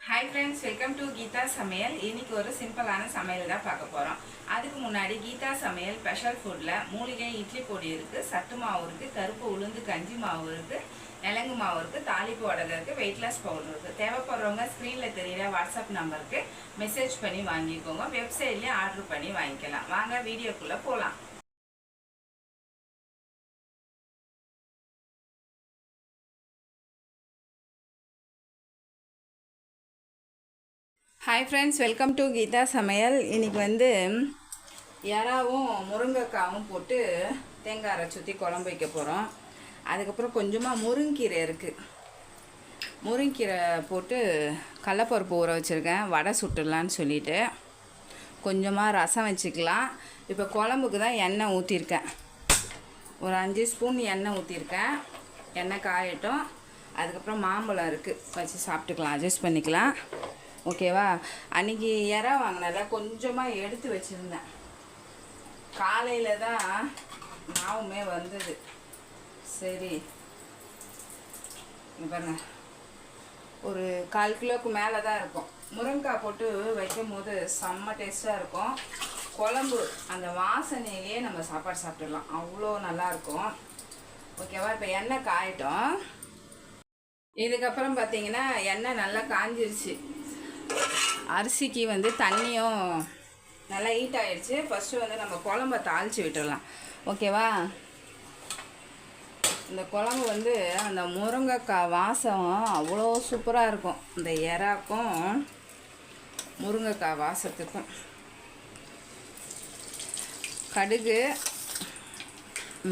Hi friends welcome to Geetha சமையல் இன்னைக்கு ஒரு சிம்பிளான சமையல் தான் பார்க்க போகிறோம் அதுக்கு முன்னாடி கீதா சமையல் ஸ்பெஷல் ஃபுட்டில் மூலிகை இட்லி பொடி இருக்குது சத்து மாவு இருக்குது கருப்பு உளுந்து கஞ்சி மாவு இருக்குது நிலங்கு மாவு இருக்குது தாலிப்பு உடல் இருக்குது வெயிட் லாஸ் பவுடர் இருக்குது தேவைப்படுறவங்க ஸ்க்ரீனில் தெரியிற வாட்ஸ்அப் நம்பருக்கு மெசேஜ் பண்ணி வாங்கிக்கோங்க. வெப்சைட்லேயே ஆர்டர் பண்ணி வாங்கிக்கலாம். வாங்க வீடியோக்குள்ளே போகலாம் hi friends welcome to Geetha சமையல் இன்னைக்கு வந்து இறாவும் முருங்கைக்காவும் போட்டு தேங்காய் அரை சுற்றி குழம்பு வைக்க போகிறோம் அதுக்கப்புறம் கொஞ்சமாக முருங்கீரை இருக்குது முருங்கீரை போட்டு கடலப்பருப்பு ஊற வச்சுருக்கேன். வடை சுட்டுடலான்னு சொல்லிட்டு கொஞ்சமாக ரசம் வச்சுக்கலாம். இப்போ குழம்புக்கு தான் எண்ணெய் ஊற்றிருக்கேன் ஒரு அஞ்சு ஸ்பூன் எண்ணெய் ஊற்றிருக்கேன் எண்ணெய் காயட்டும். அதுக்கப்புறம் மாம்பழம் இருக்குது வச்சு சாப்பிட்டுக்கலாம் அட்ஜஸ்ட் பண்ணிக்கலாம். ஓகேவா? அன்றைக்கி இறா வாங்கினதா கொஞ்சமாக எடுத்து வச்சுருந்தேன். காலையில் தான் மாவுமே வந்தது. சரி. பாருங்க. ஒரு கால் கிலோவுக்கு மேலே தான் இருக்கும். முருங்கைக்காய் போட்டு வைக்கும் போது செம்ம டேஸ்ட்டாக இருக்கும். குழம்பு அந்த வாசனையிலேயே நம்ம சாப்பாடு சாப்பிட்டுடலாம். அவ்வளோ நல்லாயிருக்கும் ஓகேவா? இப்போ எண்ணெய் காயிட்டோம். இதுக்கப்புறம் பார்த்தீங்கன்னா எண்ணெய் நல்லா காஞ்சிருச்சு. அரிசிக்கு வந்து தண்ணியும் நல்லா ஹீட் ஆகிடுச்சு ஃபஸ்ட்டு வந்து நம்ம குழம்ப தாளித்து விட்டுடலாம். ஓகேவா இந்த குழம்பு வந்து அந்த முருங்கைக்காய் வாசம் அவ்வளோ சூப்பராக இருக்கும். இந்த எறாக்கும் முருங்கைக்காய் வாசத்துக்கும். கடுகு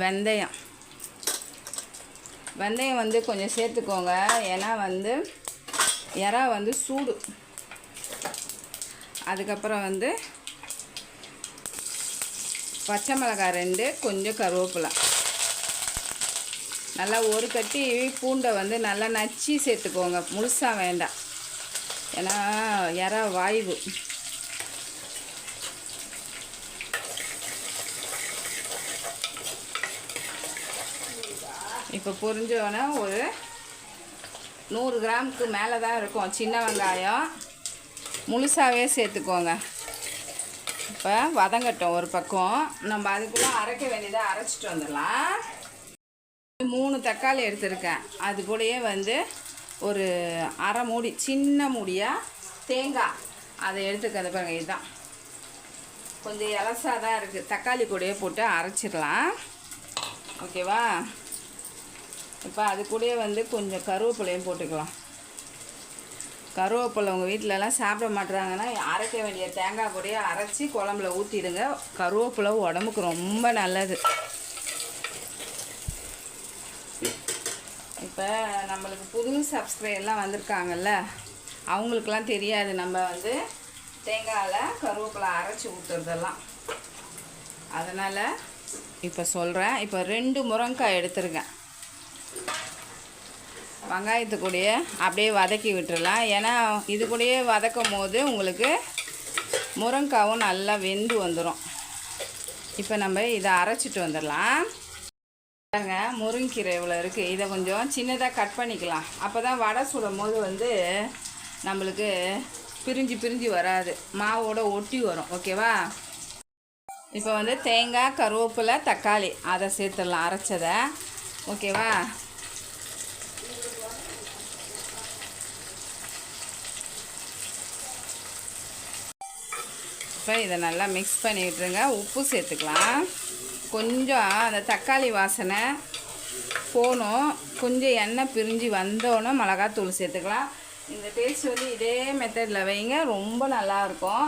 வெந்தயம். வெந்தயம் வந்து கொஞ்சம் சேர்த்துக்கோங்க. ஏன்னா வந்து எறா வந்து சூடு. அதுக்கப்புறம் வந்து பச்சை மிளகாய் ரெண்டு கொஞ்சம் கருவேப்பிலை. நல்லா ஒரு கட்டி பூண்டை வந்து நல்லா நச்சு சேர்த்துக்கோங்க. முழுசாக வேண்டாம். ஏன்னா இற வாய்வு. இப்போ புரிஞ்சோன்னா ஒரு நூறு கிராமுக்கு மேலே தான் இருக்கும். சின்ன வெங்காயம். முழுசாகவே சேர்த்துக்கோங்க. இப்போ வதங்கட்டும் ஒரு பக்கம். நம்ம அதுக்குள்ளே அரைக்க வேண்டியதை அரைச்சிட்டு வந்துடலாம். மூணு தக்காளி எடுத்திருக்கேன். அது கூடயே வந்து ஒரு அரை மூடி சின்ன மூடியாக தேங்காய். அதை எடுத்துக்கிறது பாருங்க இதுதான். கொஞ்சம் இலசாக தான் இருக்குது தக்காளி கூடயே போட்டு அரைச்சிடலாம். ஓகேவா? இப்போ அது கூடயே வந்து கொஞ்சம் கருவேப்பிலையும் போட்டுக்கலாம். கருவேப்பிலை உங்கள் வீட்டிலலாம் சாப்பிட மாட்டுறாங்கன்னா அரைக்க வேண்டிய தேங்காய் பொடியை அரைச்சி குழம்புல ஊற்றிடுங்க கருவேப்பிலை உடம்புக்கு ரொம்ப நல்லது. இப்போ நம்மளுக்கு புது சப்ஸ்கிரைபர்லாம் வந்திருக்காங்கல்ல அவங்களுக்கெல்லாம் தெரியாது நம்ம வந்து தேங்காயில் கருவேப்பிலை அரைச்சி ஊற்றுறதெல்லாம் அதனால் இப்போ சொல்கிறேன் இப்போ ரெண்டு முருங்கக்காய் எடுத்துருக்கேன் வெங்காயத்து கூடயே அப்படியே வதக்கி விட்டுடலாம் ஏன்னா இது கூடயே வதக்கும் போது உங்களுக்கு முருங்காவும் நல்லா வெந்து வந்துடும் இப்போ நம்ம இதை அரைச்சிட்டு வந்துடலாம். பாருங்க முருங்கீரை இவ்வளோ இருக்குது இதை கொஞ்சம் சின்னதாக கட் பண்ணிக்கலாம். அப்போ தான் வடை சுடும் போது வந்து நம்மளுக்கு பிரிஞ்சு பிரிஞ்சு வராது. மாவோட ஒட்டி வரும். ஓகேவா? இப்போ வந்து தேங்காய் கருவேப்பிலை தக்காளி. அதை சேர்த்துடலாம் அரைச்சதை. ஓகேவா? இப்போ இதை நல்லா மிக்ஸ் பண்ணி விட்டுருங்க உப்பு சேர்த்துக்கலாம். கொஞ்சம் அந்த தக்காளி வாசனை போகணும். கொஞ்சம் எண்ணெய் பிரிஞ்சு வந்தோன்னே மிளகாத்தூள் சேர்த்துக்கலாம். இந்த டேஸ்ட் வந்து இதே மெத்தடில் வைங்க. ரொம்ப நல்லாயிருக்கும்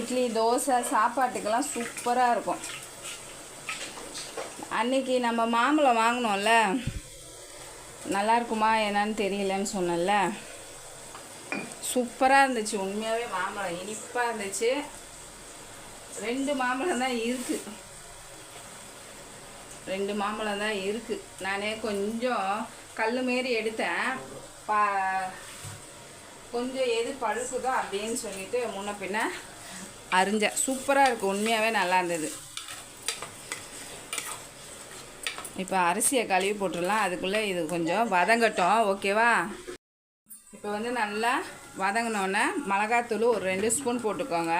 இட்லி தோசை சாப்பாட்டுக்கெல்லாம் சூப்பராக இருக்கும். அன்னைக்கு நம்ம மாம்பழம் வாங்கினோம்ல. நல்லா இருக்குமா என்னன்னு தெரியலன்னு சொன்னேன்ல. சூப்பராக இருந்துச்சு. உண்மையாகவே மாம்பழம் இனிப்பாக இருந்துச்சு. ரெண்டு மாம்பழம் தான் இருக்குது ரெண்டு மாம்பழம் தான் இருக்குது நானே கொஞ்சம் கல் மாரி எடுத்தேன். பா கொஞ்சம் எது பழுக்குதோ அப்படின்னு சொல்லிட்டு முன்ன பின்ன அரிஞ்சேன். சூப்பராக இருக்குது உண்மையாகவே நல்லா இருந்தது. இப்போ அரிசியை கழுவி போட்டுடலாம். அதுக்குள்ளே இது கொஞ்சம் வதங்கட்டும். ஓகேவா? இப்போ வந்து நல்லா வதங்கினோன்னே மிளகாத்தூள் ஒரு ரெண்டு ஸ்பூன் போட்டுக்கோங்க.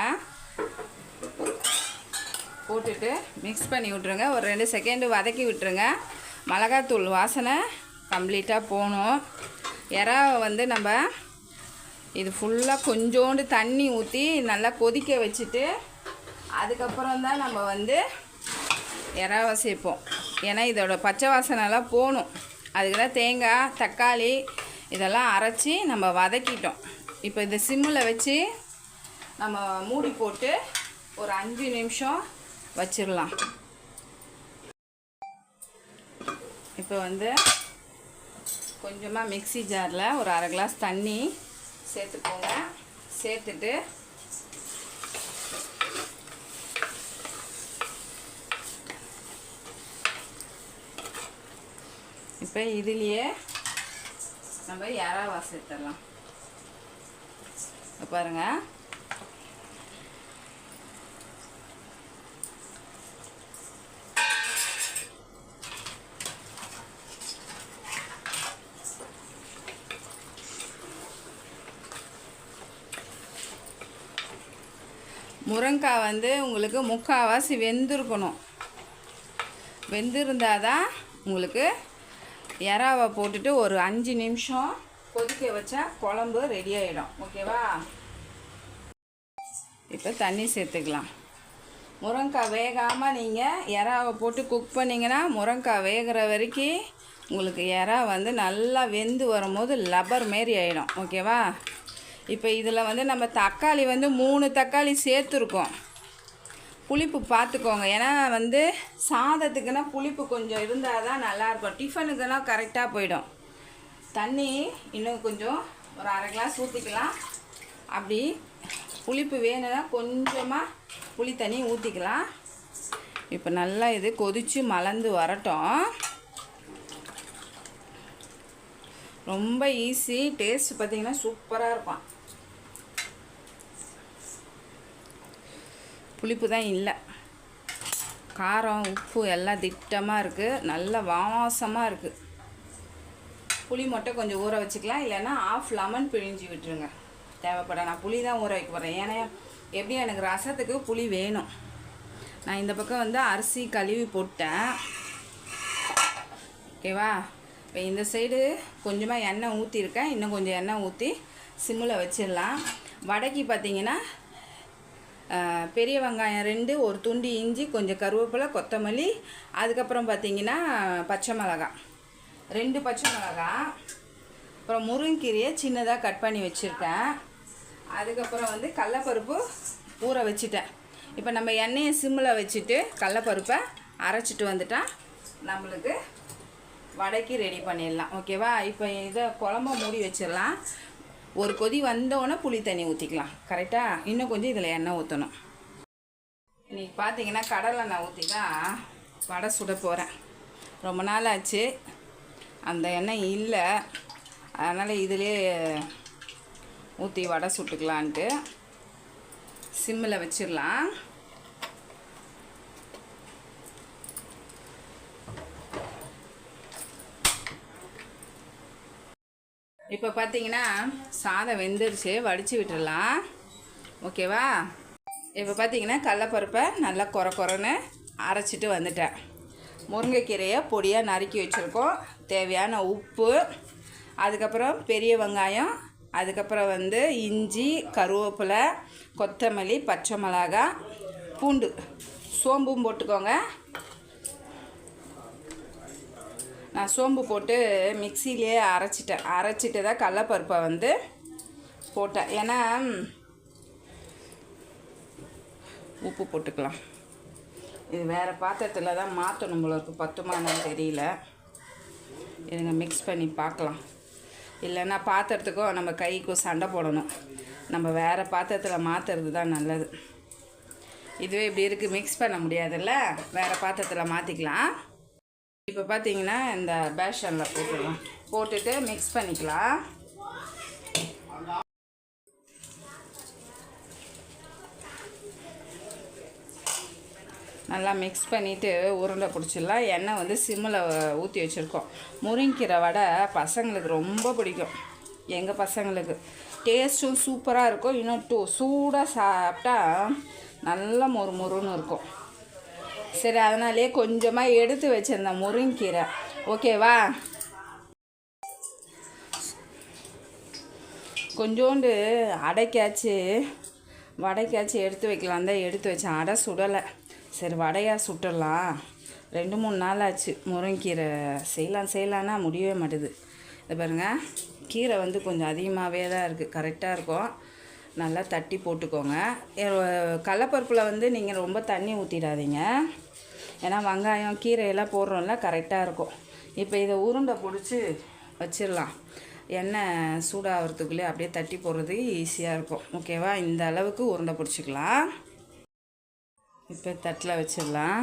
போட்டுட்டு மிக்ஸ் பண்ணி விட்ருங்க ஒரு ரெண்டு செகண்டு வதக்கி விட்டுருங்க. மிளகாத்தூள் வாசனை கம்ப்ளீட்டாக போகணும். இறாவை வந்து நம்ம இது ஃபுல்லாக கொஞ்சோண்டு தண்ணி ஊற்றி நல்லா கொதிக்க வச்சுட்டு அதுக்கப்புறம் தான் நம்ம வந்து இறாவை சேர்ப்போம். ஏன்னா இதோட பச்சை வாசனைலாம் போகணும். அதுக்கு தான் தேங்காய் தக்காளி இதெல்லாம் அரைச்சி நம்ம வதக்கிட்டோம். இப்போ இந்த சிம்மில் வச்சு நம்ம மூடி போட்டு ஒரு அஞ்சு நிமிஷம் வச்சிடலாம் இப்போ வந்து கொஞ்சமாக மிக்ஸி ஜாரில் ஒரு அரை கிளாஸ் தண்ணி சேர்த்துக்கோங்க. சேர்த்துட்டு இப்போ இதுலேயே நம்ம இறாவா சேர்த்துடலாம் பாருங்கள் முருங்கைக்காய் வந்து உங்களுக்கு முக்கால்வாசி வெந்திருக்கணும். வெந்திருந்தால் தான் உங்களுக்கு இறாவை போட்டுட்டு ஒரு அஞ்சு நிமிஷம் கொதிக்க வச்சா குழம்பு ரெடி ஆகிடும் ஓகேவா இப்போ தண்ணி சேர்த்துக்கலாம். முருங்கைக்காய் வேகாமல் நீங்கள் இறாவை போட்டு குக் பண்ணிங்கன்னா முருங்காய் வேகிற வரைக்கும் உங்களுக்கு இறா வந்து நல்லா வெந்து வரும்போது லப்பர் மாரி ஆகிடும் ஓகேவா இப்போ இதில் வந்து நம்ம தக்காளி வந்து மூணு தக்காளி சேர்த்துருக்கோம். புளிப்பு பார்த்துக்கோங்க ஏன்னா வந்து சாதத்துக்குன்னா புளிப்பு கொஞ்சம் இருந்தால் தான் நல்லாயிருக்கும் டிஃபனுக்குன்னா கரெக்டாக போயிடும். தண்ணி இன்னும் கொஞ்சம் ஒரு அரை கிளாஸ் ஊற்றிக்கலாம் அப்படி புளிப்பு வேணும்னா கொஞ்சமாக புளி தண்ணி ஊற்றிக்கலாம் இப்போ நல்லா இது கொதித்து மலர்ந்து வரட்டும். ரொம்ப ஈஸி டேஸ்ட் பார்த்தீங்கன்னா சூப்பராக இருக்கும். புளிப்பு தான் இல்லை. காரம் உப்பு எல்லாம் திட்டமாக இருக்குது நல்ல வாசமாக இருக்குது புளி மட்டும் கொஞ்சம் ஊற வச்சுக்கலாம். இல்லைன்னா ஆஃப் லெமன் பிழிஞ்சு விட்டுருங்க. தேவைப்பட நான் புளி தான் ஊற வைக்க போகிறேன் ஏன்னா எப்படியும் எனக்கு ரசத்துக்கு புளி வேணும். நான் இந்த பக்கம் வந்து அரிசி கழுவி போட்டேன். ஓகேவா இப்போ இந்த சைடு கொஞ்சமாக எண்ணெய் ஊற்றிருக்கேன் இன்னும் கொஞ்சம் எண்ணெய் ஊற்றி சிம்மில் வச்சிடலாம். வடக்கி பார்த்திங்கன்னா பெரிய வெங்காயம் ரெண்டு ஒரு துண்டு இஞ்சி கொஞ்சம் கருவேப்பிலை கொத்தமல்லி அதுக்கப்புறம் பார்த்தீங்கன்னா பச்சை மிளகா ரெண்டு பச்சை மிளகா அப்புறம் முருங்கீரையை சின்னதாக கட் பண்ணி வச்சுருக்கேன். அதுக்கப்புறம் வந்து கடலப்பருப்பு ஊற வச்சுட்டேன். இப்போ நம்ம எண்ணெயை சிம்மில் வச்சுட்டு கடலப்பருப்பை அரைச்சிட்டு வந்துட்டா நம்மளுக்கு வடைக்கு ரெடி பண்ணிடலாம். ஓகேவா? இப்போ இதை குழம்ப மூடி வச்சிடலாம். ஒரு கொதி வந்தோடனே புளி தண்ணி ஊற்றிக்கலாம் கரெக்டாக இன்னும் கொஞ்சம் இதில் எண்ணெய் ஊற்றணும் இன்றைக்கி பார்த்தீங்கன்னா கடலை நான் ஊற்றி தான் வடை சுட போகிறேன் ரொம்ப நாள் ஆச்சு. அந்த எண்ணெய் இல்லை. அதனால் இதிலே ஊற்றி வடை சுட்டுக்கலான்ட்டு சிம்மில் வச்சிடலாம். இப்போ பார்த்தீங்கன்னா சாதம் வெந்துருச்சு வடித்து விட்டுடலாம். ஓகேவா? இப்போ பார்த்தீங்கன்னா கடலப்பருப்பை நல்லா குறை குறைன்னு அரைச்சிட்டு வந்துட்டேன். முருங்கைக்கீரையை பொடியாக நறுக்கி வச்சுருக்கோம். தேவையான உப்பு அதுக்கப்புறம் பெரிய வெங்காயம் அதுக்கப்புறம் வந்து இஞ்சி கருவேப்பிலை கொத்தமல்லி பச்சை மிளகா பூண்டு. சோம்பும் போட்டுக்கோங்க. நான் சோம்பு போட்டு மிக்சியிலே அரைச்சிட்டேன். அரைச்சிட்டு தான் கடலப்பருப்பை வந்து போட்டேன். ஏன்னா உப்பு போட்டுக்கலாம். இது வேறு பாத்திரத்தில் தான் மாற்றணும் போல இருக்கு. பத்துமானு தெரியல. இதுங்க மிக்ஸ் பண்ணி பார்க்கலாம். இல்லைன்னா பாத்திரத்துக்கும் நம்ம கைக்கும் சண்டை போடணும். நம்ம வேறு பாத்திரத்தில் மாற்றுறது தான் நல்லது. இதுவே இப்படி இருக்குது மிக்ஸ் பண்ண முடியாதுல்ல? வேறு பாத்திரத்தில் மாற்றிக்கலாம் இப்போ பார்த்தீங்கன்னா இந்த பேஷனில் போட்டுடலாம். போட்டுட்டு மிக்ஸ் பண்ணிக்கலாம். நல்லா மிக்ஸ் பண்ணிவிட்டு உருண்டை பிடிச்சிடலாம். எண்ணெய் வந்து சிம்மில் ஊற்றி வச்சுருக்கோம். முருங்கீரை வடை பசங்களுக்கு ரொம்ப பிடிக்கும். எங்கள் பசங்களுக்கு. டேஸ்ட்டும் சூப்பராக இருக்கும். இன்னும் டூ சூடாக சாப்பிட்டா நல்லா மொறு மொறுன்னு இருக்கும். சரி அதனாலே கொஞ்சமாக எடுத்து வச்சிருந்தேன் முருங்கீரை. ஓகேவா கொஞ்சோண்டு அடைக்காச்சு வடைக்காச்சு எடுத்து வைக்கலாம். தான் எடுத்து வச்சேன். அடை சுடலை. சரி வடையாக சுட்டலாம் ரெண்டு மூணு நாள் ஆச்சு. முருங்கீரை செய்யலாம் செய்யலான்னா முடியவே மாட்டுது. இது பாருங்கள் கீரை வந்து கொஞ்சம் அதிகமாகவே தான் இருக்குது கரெக்டாக இருக்கும். நல்லா தட்டி போட்டுக்கோங்க. கடலப்பருப்பில் வந்து நீங்கள் ரொம்ப தண்ணி ஊற்றிடாதீங்க ஏன்னா வெங்காயம் கீரையெல்லாம் போடுறோம்ல கரெக்டாக இருக்கும். இப்போ இதை உருண்டை பிடிச்சி வச்சிடலாம். எண்ணெய் சூடாகிறதுக்குள்ளே அப்படியே தட்டி போடுறதுக்கு ஈஸியாக இருக்கும். ஓகேவா இந்த அளவுக்கு உருண்டை பிடிச்சிக்கலாம். இப்போ தட்டில் வச்சிடலாம்.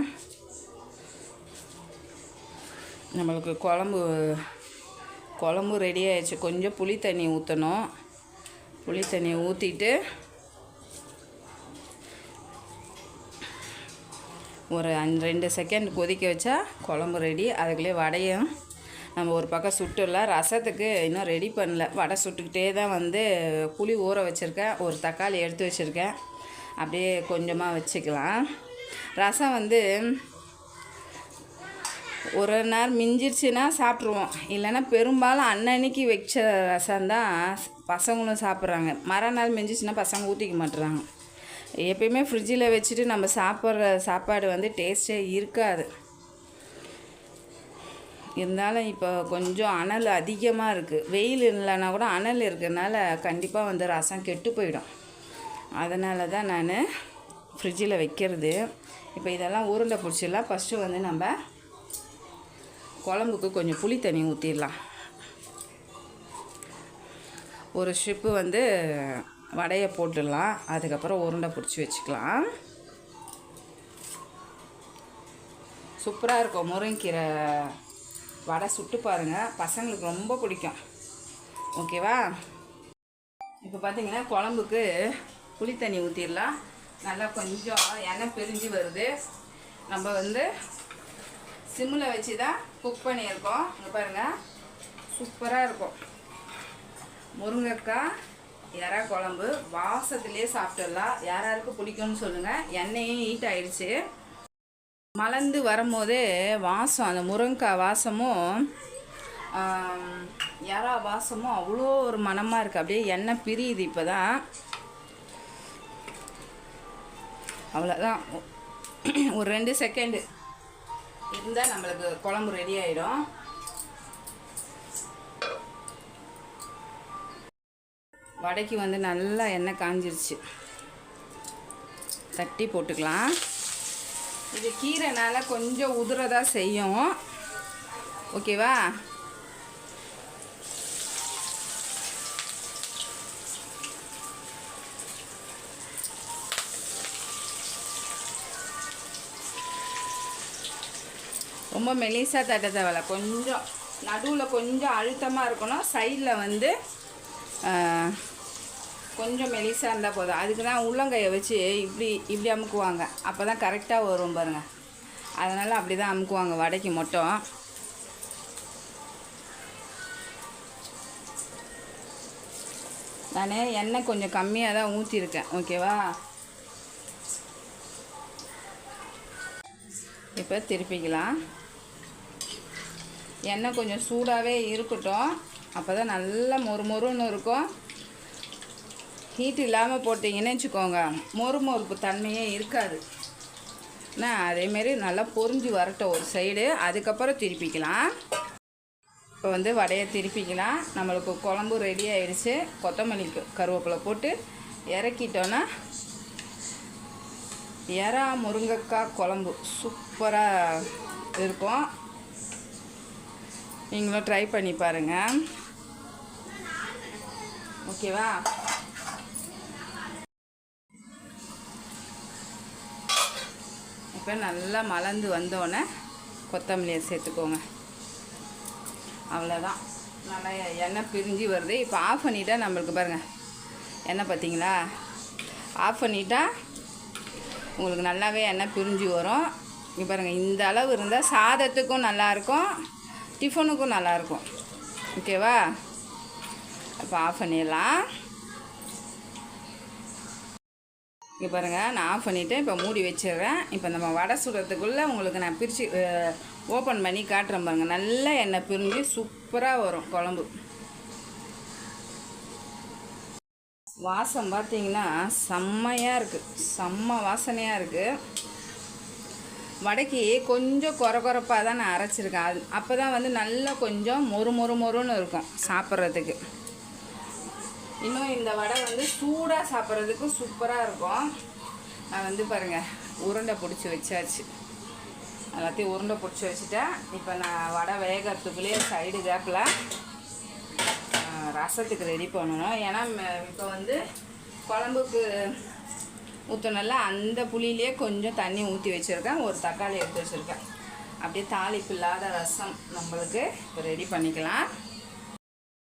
நம்மளுக்கு குழம்பு குழம்பு ரெடி ஆயிடுச்சு. கொஞ்சம் புளி தண்ணி ஊற்றணும் புளி தண்ணியை ஊற்றிட்டு ஒரு அஞ்சு ரெண்டு செகண்ட் கொதிக்க வச்சா குழம்பு ரெடி அதுக்குள்ளேயே வடையும் நம்ம ஒரு பக்கம் சுட்டுடலாம் ரசத்துக்கு இன்னும் ரெடி பண்ணல. வடை சுட்டுக்கிட்டே தான் வந்து புளி ஊற வச்சுருக்கேன். ஒரு தக்காளி எடுத்து வச்சுருக்கேன். அப்படியே கொஞ்சமாக வச்சுக்கலாம். ரசம் வந்து ஒரு நேரம் மிஞ்சிருச்சுன்னா சாப்பிட்ருவோம் இல்லைன்னா பெரும்பாலும் அன்னன்னைக்கு வச்ச ரசம் தான் பசங்களும் சாப்பிட்றாங்க. மறுநாள் மிஞ்சிச்சுன்னா பசங்க ஊற்றிக்க மாட்டுறாங்க எப்பயுமே ஃப்ரிட்ஜில் வச்சுட்டு நம்ம சாப்பிட்ற சாப்பாடு வந்து டேஸ்ட்டே இருக்காது. இருந்தாலும் இப்போ கொஞ்சம் அனல் அதிகமாக இருக்குது வெயில் இல்லைன்னா கூட அனல் இருக்கிறதுனால கண்டிப்பாக வந்து ரசம் கெட்டு போயிடும். அதனால தான் நான் ஃப்ரிட்ஜில் வைக்கிறது. இப்போ இதெல்லாம் உருண்டை பிடிச்சிடலாம். ஃபஸ்ட்டு வந்து நம்ம குழம்புக்கு கொஞ்சம் புளி தண்ணி ஊற்றிடலாம் ஒரு ஷிப்பு வந்து வடையை போட்டுடலாம். அதுக்கப்புறம் உருண்டை பிடிச்சி வச்சுக்கலாம். சூப்பராக இருக்கும். முருங்கீரை வடை சுட்டு பாருங்கள் பசங்களுக்கு ரொம்ப பிடிக்கும். ஓகேவா? இப்போ பார்த்தீங்கன்னா குழம்புக்கு புளி தண்ணி ஊற்றிடலாம் நல்லா கொஞ்சம் எண்ணெய் பிரிஞ்சு வருது. நம்ம வந்து சிம்மில் வச்சு தான் குக் பண்ணியிருக்கோம். இங்கே பாருங்கள் சூப்பராக இருக்கும். முருங்கைக்காய் இறா குழம்பு வாசத்துலேயே சாப்பிட்டுடலாம் யார் யாருக்கு பிடிக்கும்னு சொல்லுங்கள் எண்ணெயும் ஹீட் ஆயிடுச்சு. மலர்ந்து வரும்போதே வாசம் அந்த முருங்கைக்காய் வாசமும் இறா வாசமும் அவ்வளோ ஒரு மணமாக இருக்குது அப்படியே எண்ணெய் பிரியுது இப்போ தான் அவ்வளோதான் ஒரு ரெண்டு செகண்டு இருந்தால் நம்மளுக்கு குழம்பு ரெடி ஆகிடும் வடைக்கு வந்து நல்லா எண்ணெய் காஞ்சிருச்சு. தட்டி போட்டுக்கலாம். இது கீரைனால கொஞ்சம் உதிரதா செய்யும். ஓகேவா? ரொம்ப மெலிசாக தட்ட தேவையில்ல. கொஞ்சம் நடுவில் கொஞ்சம் அழுத்தமாக இருக்கணும். சைடில் வந்து கொஞ்சம் மெலிசாக இருந்தால் போதும். அதுக்கு தான் உள்ளங்கையை வச்சு இப்படி இப்படி அமுக்குவாங்க. அப்போ தான் கரெக்டாக வரும் பாருங்கள் அதனால் அப்படி தான் அமுக்குவாங்க வடைக்கு மட்டும். நான் எண்ணெய் கொஞ்சம் கம்மியாக தான் ஊற்றிருக்கேன் ஓகேவா இப்போ திருப்பிக்கலாம். எண்ணெய் கொஞ்சம் சூடாகவே இருக்கட்டும். அப்போ தான் நல்லா மொறு மொறுன்னு இருக்கும். ஹீட் இல்லாமல் போட்டிங்கன்னு வச்சுக்கோங்க. மொறு மொறுப்பு தன்மையே இருக்காது. என்ன அதேமாரி நல்லா பொறிஞ்சு வரட்டும் ஒரு சைடு அதுக்கப்புறம் திருப்பிக்கலாம். இப்போ வந்து வடையை திருப்பிக்கலாம். நம்மளுக்கு குழம்பு ரெடி ஆகிடுச்சு கொத்தமல்லி கருவேப்பிலை போட்டு இறக்கிட்டோன்னா எறா முருங்கைக்காய் குழம்பு சூப்பராக இருக்கும். நீங்களும் ட்ரை பண்ணி பாருங்கள் ஓகேவா இப்போ நல்லா மலர்ந்து வந்தோடனே கொத்தமல்லியை சேர்த்துக்கோங்க. அவ்வளோதான் நல்லா எண்ணெய் பிரிஞ்சு வருது. இப்போ ஆஃப் பண்ணிட்டால் நம்மளுக்கு பாருங்கள் எண்ணெய் பார்த்தீங்களா? ஆஃப் பண்ணிட்டால் உங்களுக்கு நல்லாவே எண்ணெய் பிரிஞ்சு வரும். இங்கே பாருங்கள் இந்த அளவு இருந்தால் சாதத்துக்கும் நல்லாயிருக்கும் டிஃபனுக்கும் நல்லாயிருக்கும் ஓகேவா இப்போ ஆஃப் பண்ணிடலாம். இங்கே பாருங்கள் நான் ஆஃப் பண்ணிவிட்டு இப்போ மூடி வச்சிடுறேன். இப்போ நம்ம வடை சுடுறதுக்குள்ளே உங்களுக்கு நான் பிரித்து ஓப்பன் பண்ணி காட்டுறேன் பாருங்கள் நல்லா எண்ணெய் பிரிஞ்சு சூப்பராக வரும் குழம்பு. வாசம் பார்த்தீங்கன்னா செம்மையாக இருக்குது செம்ம வாசனையாக இருக்குது வடைக்கு கொஞ்சம் குறை குறைப்பாக தான் நான் அரைச்சிருக்கேன். அது அப்போ தான் வந்து நல்லா கொஞ்சம் மொறு மொறு மொறுன்னு இருக்கும் சாப்பிட்றதுக்கு. இன்னும் இந்த வடை வந்து சூடாக சாப்பிட்றதுக்கு சூப்பராக இருக்கும். நான் வந்து பாருங்கள் உருண்டை பிடிச்சி வச்சாச்சு. எல்லாத்தையும் உருண்டை பிடிச்சி வச்சுட்டேன். இப்போ நான் வடை வேகிறதுக்குள்ளேயே சைடு கேப்பில் ரசத்துக்கு ரெடி பண்ணணும். ஏன்னா இப்போ வந்து குழம்புக்கு ஊற்றணும்ல அந்த புளியிலே கொஞ்சம் தண்ணி ஊற்றி வச்சுருக்கேன். ஒரு தக்காளி எடுத்து வச்சுருக்கேன். அப்படியே தாளிப்பு இல்லாத ரசம் நம்மளுக்கு இப்போ ரெடி பண்ணிக்கலாம்.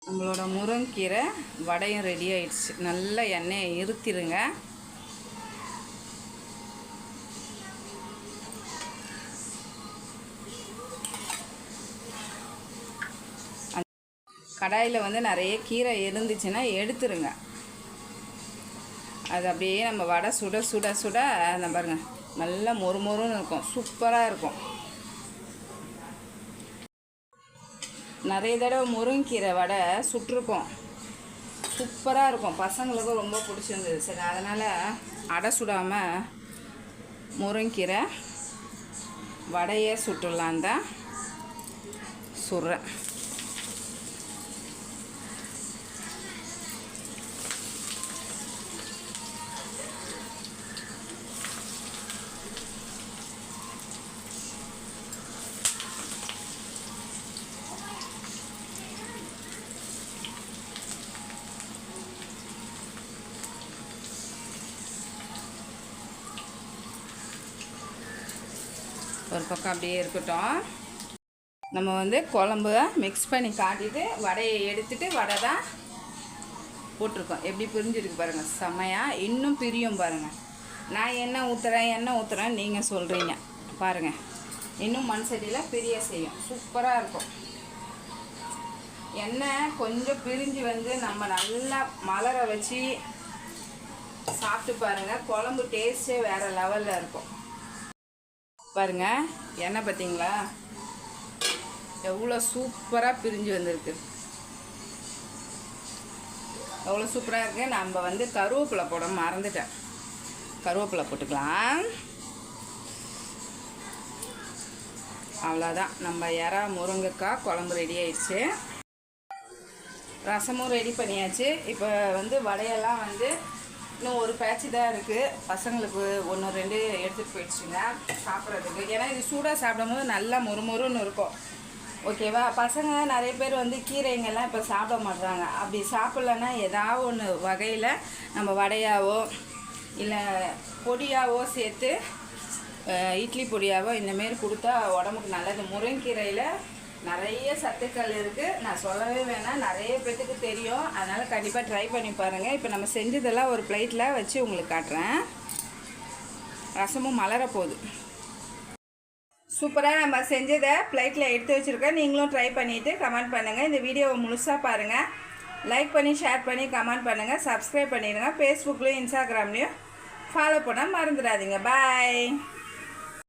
நம்மளோட முருங்கீரை வடையும் ரெடி ஆயிடுச்சு. நல்ல எண்ணெயை இருத்திருங்க. கடாயில் வந்து நிறைய கீரை இருந்துச்சுன்னா எடுத்துருங்க. அது அப்படியே நம்ம வடை சுட சுட சுட அந்த பாருங்கள் நல்லா மொறு மொறுன்னு இருக்கும். சூப்பராக இருக்கும். நிறைய தடவை முருங்கீரை வடை சுட்டிருக்கோம். சூப்பராக இருக்கும். பசங்களுக்கும் ரொம்ப பிடிச்சிருந்தது. சரி அதனால் அடை சுடாமல் முருங்கீரை வடையே சுட்டுடலான் தான் சுடுறேன் ஒரு பக்கம் அப்படியே இருக்கட்டும். நம்ம வந்து குழம்பு மிக்ஸ் பண்ணி காட்டிட்டு வடையை எடுத்துட்டு வடை தான் போட்டிருக்கோம். எப்படி பிரிஞ்சிருக்கு பாருங்கள் செம்மையாக இன்னும் பிரியும் பாருங்கள் நான் என்ன ஊற்றுறேன் எண்ணெய் ஊற்றுறேன் நீங்கள் சொல்கிறீங்க பாருங்கள் இன்னும் மண் சட்டியில் பிரிய செய்யும். சூப்பராக இருக்கும். எண்ணெய் கொஞ்சம் பிரிஞ்சு வந்து நம்ம நல்லா மலர வச்சு சாப்பிட்டு பாருங்கள் குழம்பு டேஸ்ட்டே வேறு லெவலில் இருக்கும். பாருங்க எண்ணெய் பார்த்தீங்களா எவ்வளோ சூப்பராக பிரிஞ்சு வந்திருக்கு. எவ்வளோ சூப்பராக இருக்குது நம்ம வந்து கருவேப்பிலை போட மறந்துட்டேன். கருவேப்பிலை போட்டுக்கலாம். அவ்வளோதான் நம்ம இறா முருங்கைக்காய் குழம்பு ரெடி ஆயிடுச்சு. ரசமும் ரெடி பண்ணியாச்சு. இப்போ வந்து வடையெல்லாம் வந்து இன்னும் ஒரு பேச்சு தான் இருக்குது பசங்களுக்கு ஒன்று ரெண்டு எடுத்துகிட்டு போயிடுச்சுங்க சாப்பிட்றதுக்கு. ஏன்னா இது சூடாக சாப்பிடும்போது நல்லா மொறுமொறுன்னு இருக்கும். ஓகேவா பசங்க நிறைய பேர் வந்து கீரைங்கெல்லாம் இப்போ சாப்பிட மாட்றாங்க. அப்படி சாப்பிட்லன்னா ஏதாவது ஒன்று வகையில் நம்ம வடையாவோ இல்லை பொடியாவோ சேர்த்து இட்லி பொடியாவோ இந்தமாரி கொடுத்தா உடம்புக்கு நல்லது. முருங்கீரையில் நிறைய சத்துக்கள் இருக்குது நான் சொல்லவே வேணாம். நிறைய பேத்துக்கு தெரியும். அதனால் கண்டிப்பாக ட்ரை பண்ணி பாருங்கள் இப்போ நம்ம செஞ்சதெல்லாம் ஒரு பிளேட்டில் வச்சு உங்களுக்கு காட்டுறேன். ரசமும் மலரப்போகுது போகுது. சூப்பராக நம்ம செஞ்சதை பிளேட்டில் எடுத்து வச்சுருக்கேன். நீங்களும் ட்ரை பண்ணிவிட்டு கமெண்ட் பண்ணுங்கள் இந்த வீடியோவை முழுசாக பாருங்கள் லைக் பண்ணி ஷேர் பண்ணி கமெண்ட் பண்ணுங்கள் சப்ஸ்கிரைப் பண்ணிடுங்க. ஃபேஸ்புக்லேயும் இன்ஸ்டாகிராம்லேயும் ஃபாலோ பண்ண மறந்துடாதீங்க. பாய்